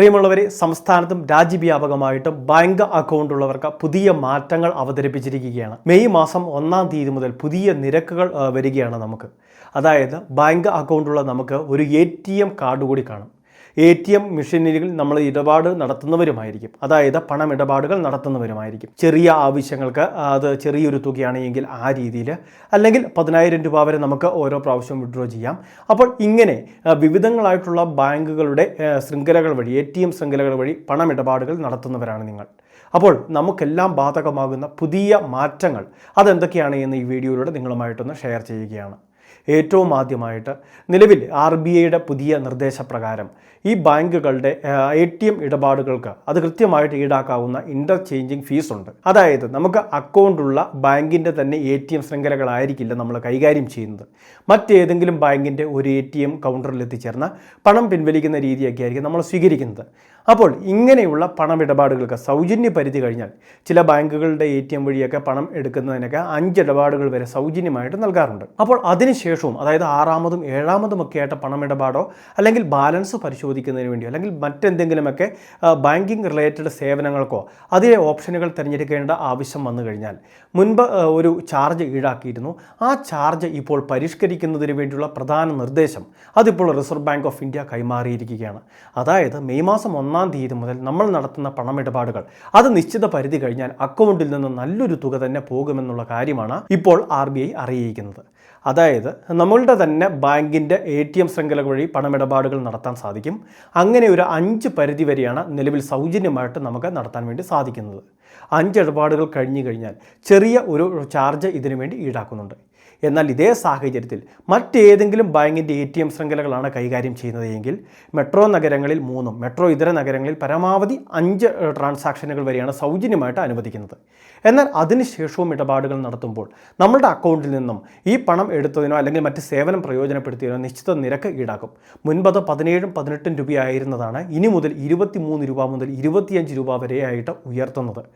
പ്രിയമുള്ളവരെ സംസ്ഥാനത്തും രാജ്യവ്യാപകമായിട്ടും bank account ഉള്ളവർക്ക് പുതിയ മാറ്റങ്ങൾ അവതരിപ്പിച്ചിരിക്കുകയാണ്. മെയ് മാസം ഒന്നാം തീയതി മുതൽ പുതിയ നിരക്കുകൾ വരികയാണ് നമുക്ക്. അതായത് ബാങ്ക് അക്കൗണ്ടുള്ള നമുക്ക് ഒരു എ കാർഡ് കൂടി കാണും. എ ടി എം മെഷീനുകളിൽ നമ്മൾ ഇടപാട് നടത്തുന്നവരുമായിരിക്കും. അതായത് പണം ഇടപാടുകൾ നടത്തുന്നവരുമായിരിക്കും. ചെറിയ ആവശ്യങ്ങൾക്ക് അത് ചെറിയൊരു തുകയാണെങ്കിൽ ആ രീതിയിൽ അല്ലെങ്കിൽ പതിനായിരം രൂപ വരെ നമുക്ക് ഓരോ പ്രാവശ്യം വിഡ്രോ ചെയ്യാം. അപ്പോൾ ഇങ്ങനെ വിവിധങ്ങളായിട്ടുള്ള ബാങ്കുകളുടെ ശൃംഖലകൾ വഴി എ ടി എം ശൃംഖലകൾ വഴി പണം ഇടപാടുകൾ നടത്തുന്നവരാണ് നിങ്ങൾ. അപ്പോൾ നമുക്കെല്ലാം ബാധകമാകുന്ന പുതിയ മാറ്റങ്ങൾ അതെന്തൊക്കെയാണ് എന്ന് ഈ വീഡിയോയിലൂടെ നിങ്ങളുമായിട്ടൊന്ന് ഷെയർ ചെയ്യുകയാണ്. ഏറ്റവും ആദ്യമായിട്ട് നിലവിൽ ആർ ബി ഐയുടെ പുതിയ നിർദ്ദേശപ്രകാരം ഈ ബാങ്കുകളുടെ എ ടി എം ഇടപാടുകൾക്ക് അത് കൃത്യമായിട്ട് ഈടാക്കാവുന്ന ഇന്റർചേഞ്ചിങ് ഫീസ് ഉണ്ട്. അതായത് നമുക്ക് അക്കൗണ്ടുള്ള ബാങ്കിന്റെ തന്നെ എ ടി എം ശൃംഖലകളായിരിക്കില്ല നമ്മൾ കൈകാര്യം ചെയ്യുന്നത്. മറ്റേതെങ്കിലും ബാങ്കിന്റെ ഒരു എ ടി എം കൗണ്ടറിൽ എത്തിച്ചേർന്ന പണം പിൻവലിക്കുന്ന രീതിയൊക്കെ ആയിരിക്കും നമ്മൾ സ്വീകരിക്കുന്നത്. അപ്പോൾ ഇങ്ങനെയുള്ള പണമിടപാടുകൾക്ക് സൗജന്യ പരിധി കഴിഞ്ഞാൽ ചില ബാങ്കുകളുടെ എ ടി എം വഴിയൊക്കെ പണം എടുക്കുന്നതിനൊക്കെ അഞ്ച് ഇടപാടുകൾ വരെ സൗജന്യമായിട്ട് നൽകാറുണ്ട്. അപ്പോൾ അതിനുശേഷവും അതായത് ആറാമതും ഏഴാമതും ഒക്കെ ആയിട്ട് പണമിടപാടോ അല്ലെങ്കിൽ ബാലൻസ് പരിശോധിക്കുന്നതിന് വേണ്ടിയോ അല്ലെങ്കിൽ മറ്റെന്തെങ്കിലുമൊക്കെ ബാങ്കിങ് റിലേറ്റഡ് സേവനങ്ങൾക്കോ അതിലെ ഓപ്ഷനുകൾ തിരഞ്ഞെടുക്കേണ്ട ആവശ്യം വന്നു കഴിഞ്ഞാൽ മുൻപ് ഒരു ചാർജ് ഈടാക്കിയിരുന്നു. ആ ചാർജ് ഇപ്പോൾ പരിഷ്കരിക്കുന്നതിന് വേണ്ടിയുള്ള പ്രധാന നിർദ്ദേശം അതിപ്പോൾ റിസർവ് ബാങ്ക് ഓഫ് ഇന്ത്യ കൈമാറിയിരിക്കുകയാണ്. അതായത് മെയ് മാസം ഒന്നാം തീയതി മുതൽ നമ്മൾ നടത്തുന്ന പണമിടപാടുകൾ അത് നിശ്ചിത പരിധി കഴിഞ്ഞാൽ അക്കൗണ്ടിൽ നിന്ന് നല്ലൊരു തുക തന്നെ പോകുമെന്നുള്ള കാര്യമാണ് ഇപ്പോൾ ആർ ബി ഐ അറിയിക്കുന്നത്. അതായത് നമ്മളുടെ തന്നെ ബാങ്കിന്റെ എ ടി എം ശൃംഖല വഴി പണമിടപാടുകൾ നടത്താൻ സാധിക്കും. അങ്ങനെ ഒരു അഞ്ച് പരിധി വരെയാണ് നിലവിൽ സൗജന്യമായിട്ട് നമുക്ക് നടത്താൻ വേണ്ടി സാധിക്കുന്നത്. അഞ്ച് ഇടപാടുകൾ കഴിഞ്ഞു കഴിഞ്ഞാൽ ചെറിയ ഒരു ചാർജ് ഇതിനു വേണ്ടി ഈടാക്കുന്നുണ്ട്. എന്നാൽ ഇതേ സാഹചര്യത്തിൽ മറ്റേതെങ്കിലും ബാങ്കിന്റെ എ ടി എം ശൃംഖലകളാണ് കൈകാര്യം ചെയ്യുന്നതെങ്കിൽ മെട്രോ നഗരങ്ങളിൽ മൂന്നും മെട്രോ ഇതര നഗരങ്ങളിൽ പരമാവധി അഞ്ച് ട്രാൻസാക്ഷനുകൾ വരെയാണ് സൗജന്യമായിട്ട് അനുവദിക്കുന്നത്. എന്നാൽ അതിനുശേഷവും ഇടപാടുകൾ നടത്തുമ്പോൾ നമ്മളുടെ അക്കൗണ്ടിൽ നിന്നും ഈ പണം എടുത്തതിനോ അല്ലെങ്കിൽ മറ്റ് സേവനം പ്രയോജനപ്പെടുത്തിയതിനോ നിശ്ചിത നിരക്ക് ഈടാക്കും. മുൻപത് പതിനേഴും പതിനെട്ടും രൂപയായിരുന്നതാണ് ഇനി മുതൽ ഇരുപത്തി മൂന്ന് രൂപ മുതൽ ഇരുപത്തിയഞ്ച് രൂപ വരെയായിട്ട് ഉയർത്തുന്നത്.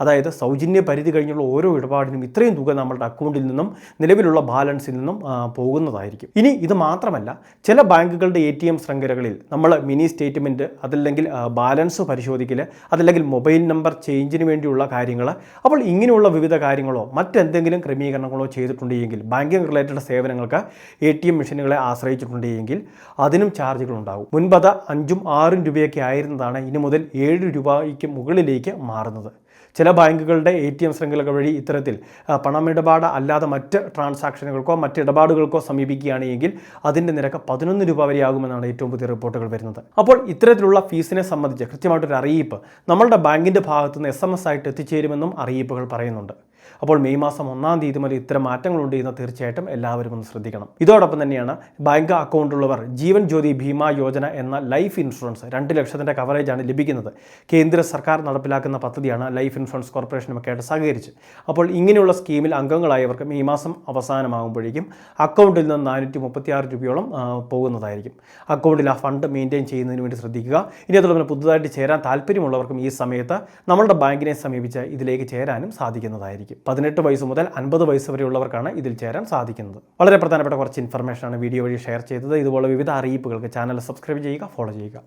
അതായത് സൗജന്യ പരിധി കഴിഞ്ഞുള്ള ഓരോ ഇടപാടിനും ഇത്രയും തുക നമ്മളുടെ അക്കൗണ്ടിൽ നിന്നും നിലവിലുള്ള ബാലൻസിൽ നിന്നും പോകുന്നതായിരിക്കും. ഇനി ഇത് മാത്രമല്ല ചില ബാങ്കുകളുടെ എ ടി എം ശൃംഖലകളിൽ നമ്മൾ മിനി സ്റ്റേറ്റ്മെന്റ് അതല്ലെങ്കിൽ ബാലൻസ് പരിശോധിക്കൽ അതല്ലെങ്കിൽ മൊബൈൽ നമ്പർ ചേഞ്ചിന് വേണ്ടിയുള്ള കാര്യങ്ങൾ അപ്പോൾ ഇങ്ങനെയുള്ള വിവിധ കാര്യങ്ങളോ മറ്റെന്തെങ്കിലും ക്രമീകരണങ്ങളോ ചെയ്തിട്ടുണ്ടെങ്കിൽ ബാങ്കിങ് റിലേറ്റഡ് സേവനങ്ങൾക്ക് എ ടി എം മെഷീനുകളെ ആശ്രയിച്ചിട്ടുണ്ടെങ്കിൽ അതിനും ചാർജുകൾ ഉണ്ടാകും മുൻപത് അഞ്ചും ആറും രൂപയൊക്കെ ആയിരുന്നതാണ് ഇനി മുതൽ ഏഴ് രൂപയ്ക്ക് മുകളിലേക്ക് മാറുന്നത്. ചില ബാങ്കുകളുടെ എ ടി എം ശൃംഖലകൾ വഴി ഇത്തരത്തിൽ പണമിടപാട് അല്ലാതെ മറ്റ് ട്രാൻസാക്ഷനുകൾക്കോ മറ്റ് ഇടപാടുകൾക്കോ സമീപിക്കുകയാണെങ്കിൽ അതിന്റെ നിരക്ക് പതിനൊന്ന് രൂപ വരെയാകുമെന്നാണ് ഏറ്റവും പുതിയ റിപ്പോർട്ടുകൾ വരുന്നത്. അപ്പോൾ ഇത്തരത്തിലുള്ള ഫീസിനെ സംബന്ധിച്ച് കൃത്യമായിട്ടൊരു അറിയിപ്പ് നമ്മളുടെ ബാങ്കിന്റെ ഭാഗത്തുനിന്ന് എസ് എം എസ് ആയിട്ട് എത്തിച്ചേരുമെന്നും അറിയിപ്പുകൾ പറയുന്നുണ്ട്. അപ്പോൾ മെയ് മാസം ഒന്നാം തീയതി മുതൽ ഇത്തരം മാറ്റങ്ങളുണ്ട് എന്ന് തീർച്ചയായിട്ടും എല്ലാവരും ഒന്ന് ശ്രദ്ധിക്കണം. ഇതോടൊപ്പം തന്നെയാണ് ബാങ്ക് അക്കൗണ്ട് ഉള്ളവർ ജീവൻ ജ്യോതി ഭീമ യോജന എന്ന ലൈഫ് ഇൻഷുറൻസ് രണ്ട് ലക്ഷത്തിന്റെ കവറേജാണ് ലഭിക്കുന്നത്. കേന്ദ്ര സർക്കാർ നടപ്പിലാക്കുന്ന പദ്ധതിയാണ് ലൈഫ് ഇൻഷുറൻസ് കോർപ്പറേഷനുമൊക്കെ ആയിട്ട് സഹകരിച്ച്. അപ്പോൾ ഇങ്ങനെയുള്ള സ്കീമിൽ അംഗങ്ങളായവർക്ക് മെയ് മാസം അവസാനമാകുമ്പോഴേക്കും അക്കൗണ്ടിൽ നിന്ന് നാനൂറ്റി മുപ്പത്തിയാറ് രൂപയോളം പോകുന്നതായിരിക്കും. അക്കൗണ്ടിൽ ആ ഫണ്ട് മെയിന്റെയിൻ ചെയ്യുന്നതിന് വേണ്ടി ശ്രദ്ധിക്കുക. ഇനി തന്നെ പുതുതായിട്ട് ചേരാൻ താല്പര്യമുള്ളവർക്കും ഈ സമയത്ത് നമ്മളുടെ ബാങ്കിനെ സമീപിച്ച് ഇതിലേക്ക് ചേരാനും സാധിക്കുന്നതായിരിക്കും. പതിനെട്ട് വയസ്സ് മുതൽ അൻപത് വയസ്സ് വരെയുള്ളവർക്കാണ് ഇതിൽ ചേരാൻ സാധിക്കുന്നത്. വളരെ പ്രധാനപ്പെട്ട കുറച്ച് ഇൻഫർമേഷനാണ് വീഡിയോ വഴി ഷെയർ ചെയ്തത്. ഇതുപോലെ വിവിധ അറിയിപ്പുകൾക്ക് ചാനൽ സബ്സ്ക്രൈബ് ചെയ്യുക ഫോളോ ചെയ്യുക.